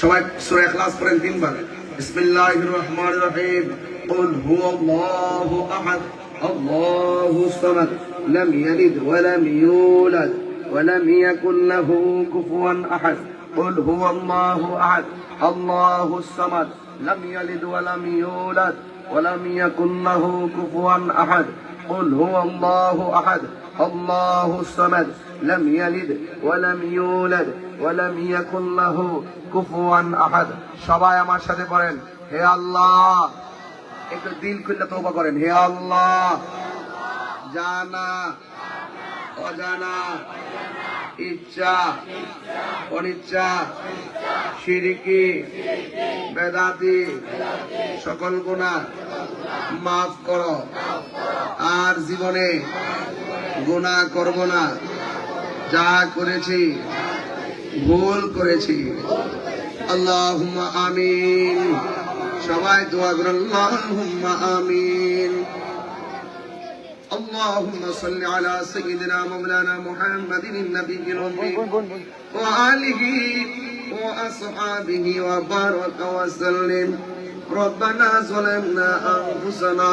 সবাই সূরা ইখলাস পড়েন তিনবার বিসমিল্লাহির রহমানির রহিম قل هو الله احد الله الصمد لم يلد ولم يولد ولم يكن له كفوا احد قل هو الله احد الله الصمد لم يلد ولم يولد ولم يكن له كفوا احد قل هو الله احد الله الصمد لم يلد ولم يولد ওয়ালাম ইয়াকুল্লাহু সবাই আমার সাথে পড়েন হে আল্লাহ। একটু দিল খুলে তওবা করেন, হে আল্লাহ। জানা, অজানা, ইচ্ছা, অনিচ্ছা, সিরিকি, বেদাতি, সকল গুণা মাফ করো। আর জীবনে গুণা করব না। যা করেছি ভুল করেছি আল্লাহুম্মা আমিন সবাই দোয়া করুন আল্লাহুম্মা আমিন اللهم صل على سيدنا مولانا محمد النبي الأمي وآله وأصحابه وبارك وسلم ربنا ظلمنا أنفسنا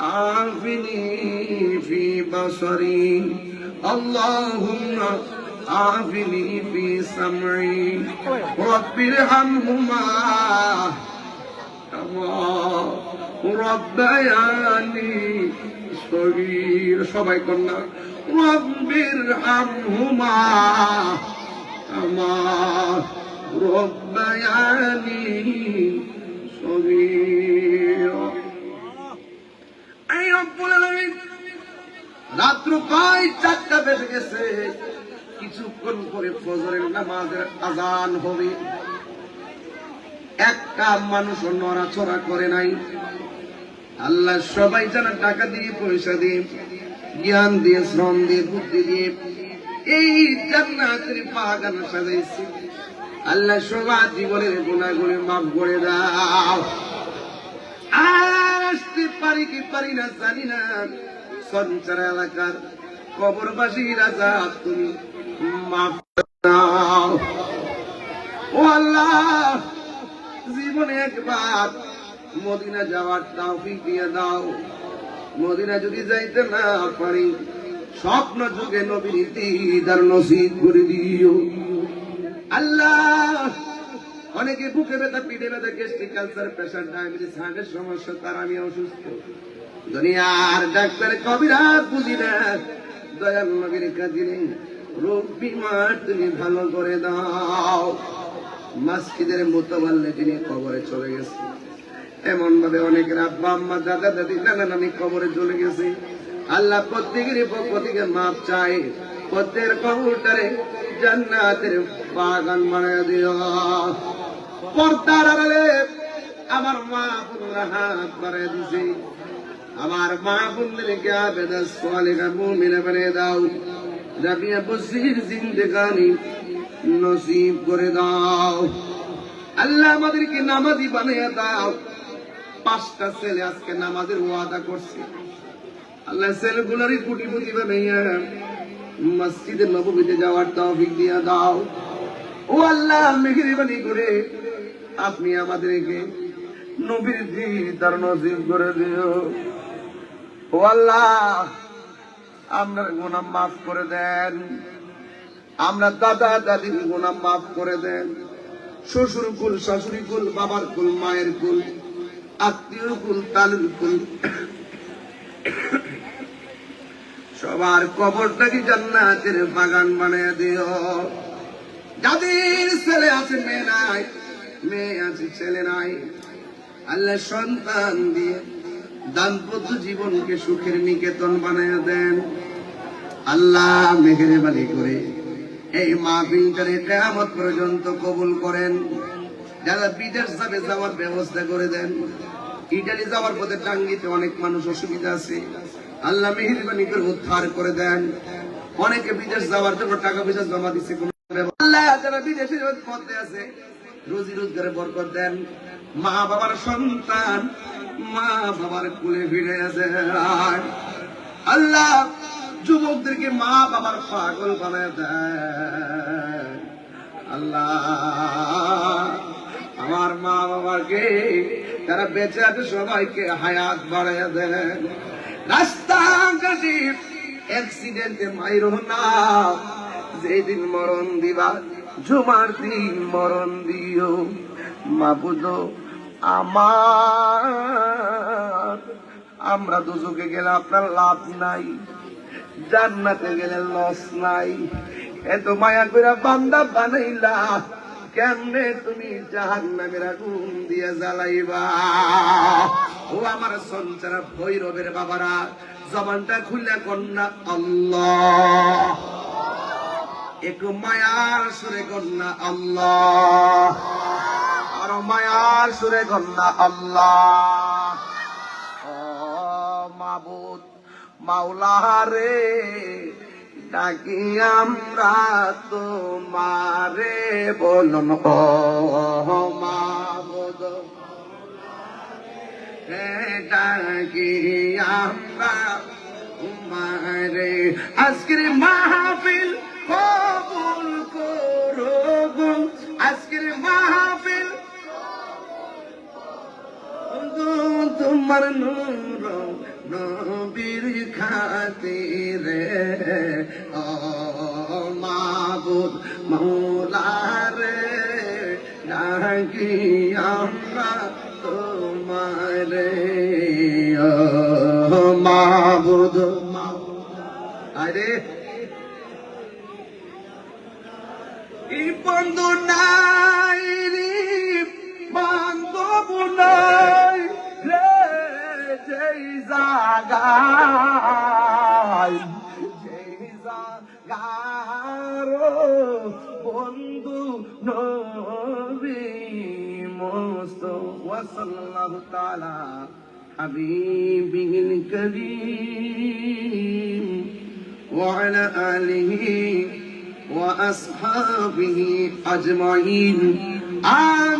عافني في بصري اللهم عافني في سمعي رب ارحمهما كما ربياني صغير সবাই কন্যা رب ارحمهما كما ربياني صغيرا রাত্র প্রায় চারটা বেজে গেছে। কিছুক্ষণ পরে ফজরের নামাজের আজান হবে। একটা মানুষ নড়াচড়া করে নাই। আল্লাহ সবাই যেন টাকা দিয়ে, পয়সা দিয়ে, জ্ঞান দিয়ে, শ্রম দিয়ে, বুদ্ধি দিয়ে এই জান্নাতের বাগান সাজাইছে। আল্লাহ সবার জীবনের গুণাগুলি মাফ করে দাও। আসতে পারি কি পারি না জানি না। সঞ্চার এলাকার কবরবাসী রাজা, তুমি জীবনে একবার মদিনা যাওয়ার তৌফিক দিয়ে দাও। মদিনা যদি যাইতে না পারি স্বপ্ন যুগে নবীর দিদার নসিব করে দিও। আল্লাহ অনেকে বুকে ব্যথা, পিঠে ব্যথা গ্যাস্ট্রিক ক্যান্সার প্রেশার ডায়াবেটিস হার্টের সমস্যা তার, আমি অসুস্থ। দুনিয়ার ডাক্তার কবিরাজ বুঝি না। দয়াল নবীর কাজে রোগ বিমার তুমি ভালো করে দাও। মাসজিদের মোতাবাল্লে তিনি কবরে চলে গেছে। এমন ভাবে অনেকের আব্বা আম্মা দাদা, দাদি, নানা নানি কবরে চলে গেছে। আল্লাহ প্রত্যেকের পক্ষ থেকে মাপ চাই প্রত্যেকের কবরটারে জান্নাতের বাগান বানায় দিও। পর্দার আড়ালে আমার মা বোনরা হাত বাড়ায় দিছে। আমার মা বোনদেরকে আবেদা সোয়ালিকা মুমিনা বানিয়ে দাও। রাবিয়া বসির জিন্দেগানি নসিব করে দাও। আল্লাহ আমাদেরকে নামাজি বানিয়ে দাও। পাঁচটা ছেলে আজকে নামাজের ওয়াদা করছে। আল্লাহ ছেলেগুলারই কুটিপুটি বানাইয়া মসজিদের নবমীতে যাওয়ার তৌফিক দিয়া দাও। ও আল্লাহ, মেহরবানি করে আপনি আমাদেরকে নবীর দিদার নসিব করে দিও। ও আল্লাহ, আপনার গুনাহ মাফ করে দেন। আমরা দাদা দাদির গুনাহ মাফ করে দেন। শ্বশুর কুল, শাশুড়ি কুল, বাবার কুল, মায়ের কুল, আত্মীয় কুল, তালুর কুল। সবার কবরটাকে জান্নাতের বাগান বানিয়ে দিও। যাদের ছেলে আছে, মেয়ে নাই, মেয়ে আছে, ছেলে নাই। আল্লাহ সন্তান দিয়ে দাম্পত্য জীবনকে সুখের নিকেতন বানিয়ে দেন। আল্লাহ মেহেরবানি করে এই মাহফিলটারে কেয়ামত পর্যন্ত কবুল করেন। যারা বিদেশ যাবে, যাওয়ার ব্যবস্থা করে দেন। ইটালি যাওয়ার পথে টাঙ্গিতে অনেক মানুষ অসুবিধা আছে। আল্লাহ মেহরবানি করে উদ্ধার করে দেন। অনেকে বিদেশ যাওয়ার জন্য টাকা পয়সা জমা দিচ্ছে, কোনো আল্লাহ যারা পথে আছে, রুজি রোজগারে বরকত দেন। মা বাবার সন্তান, মা বাবার কুলে আছে। আল্লাহ যুবকদেরকে মা বাবার পাগল বানায় দেয় আল্লাহ আমার মা বাবাকে তারা বেঁচে আছে, সবাইকে হায়াত বাড়াইয়া দেন। রাস্তাঘাটে অ্যাক্সিডেন্টে মাইর না। যেদিন মরণ দিবা, জুমার দিন মরণ দিও। মা মাবুদ, আমার, আমরা দুজকে গেলে আপনার লাভ নাই, জান্নাতে গেলে লস নাই। এত মায়া করে বান্দা বানাইলা, কেমনে তুমি জাহান নামের আগুন দিয়ে জ্বালাইবা? ও আমার সঞ্চারা ভৈরবের বাবারা, জবানটা খুললে কন্যা আল্লাহ। একটু মায়ার সুরে কন্যা আল্লাহ। আর মায়ার সুরে কন্যা আল্লাহ। মাবুদ মাওলারে ডাকি আমরা তোমারে বলুন, ও মাবুদ রে, ডাকি আমরা তোমারে। আজকের মাহফিল তোমার নবীর খাতিরে ও মাবুদ মৌলারে ডাকি আমরা তোমারে ও মাবুদ আরে বন্ধু রে নাই রে যেই জাগায় যেই জাগার বন্ধু নবী মস্ত ওয়াসাল্লাহু তাআলা হাবিবিল করিম وعلى آله وأصحابه أجمعين آمين آمين